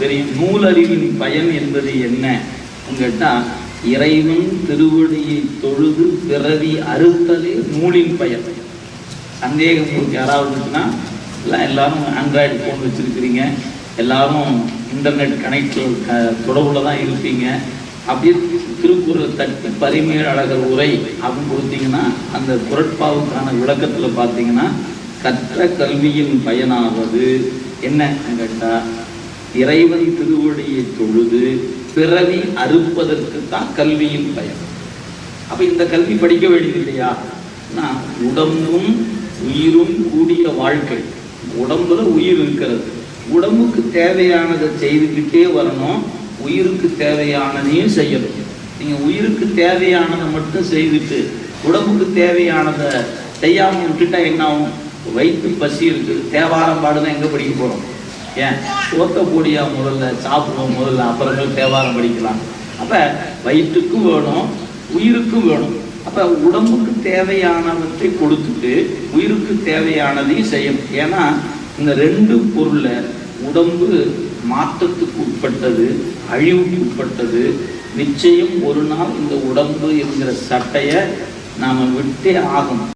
தெரியும் நூலறிவின் பயன் என்பது என்ன? கேட்டா இறைவன் திருவடியை தொழுது பிறவி அறுத்தலே நூலின் பயன். சந்தேகம் உங்களுக்கு யாராவது இருக்குன்னா எல்லாம் எல்லாரும் ஆண்ட்ராய்டு ஃபோன் வச்சிருக்கிறீங்க. எல்லாரும் இன்டர்நெட் கனெக்ட் தொடர்பில் தான் இருப்பீங்க. அப்படியே திருக்குறள் தட்டு பரிமேல் அழகர் உரை அப்படின்னு கொடுத்தீங்கன்னா அந்த குரட்பாவுக்கான விளக்கத்தில் பார்த்தீங்கன்னா கற்ற கல்வியின் பயனாவது. என்ன கேட்டால் இறைவன் திருவடியை தொழுது பிறவி அறுப்பதற்கு தான் கல்வியின் பயன். அப்ப இந்த கல்வி படிக்க வேண்டியது இல்லையா? நான் உடம்பும் உயிரும் கூடிய வாழ்க்கை. உடம்புல உயிர் இருக்கிறது. உடம்புக்கு தேவையானதை செய்துக்கிட்டே வரணும். உயிருக்கு தேவையானதையும் செய்யணும். நீங்க உயிருக்கு தேவையானதை மட்டும் செய்துட்டு உடம்புக்கு தேவையானதை செய்யாம விட்டுட்டா என்ன ஆகும் வயிற்று பசி இருக்கு தேவாரம் பாடுதான் எங்க படிக்க போறோம்? ஏன்? சோத்த போடியா முதல்ல சாப்பிடுவோம் முதல்ல அப்புறமேல் தேவாரம் படிக்கலாம். அப்போ வயிற்றுக்கும் வேணும் உயிருக்கும் வேணும். அப்போ உடம்புக்கு தேவையானவற்றை கொடுத்துட்டு உயிருக்கு தேவையானதையும் செய்யணும். ஏன்னா இந்த ரெண்டு பொருளை உடம்பு மாற்றத்துக்கு உட்பட்டது அழிவுக்கு உட்பட்டது நிச்சயம் ஒரு நாள் இந்த உடம்பு என்கிற சட்டையை நாம் விட்டே ஆகணும்.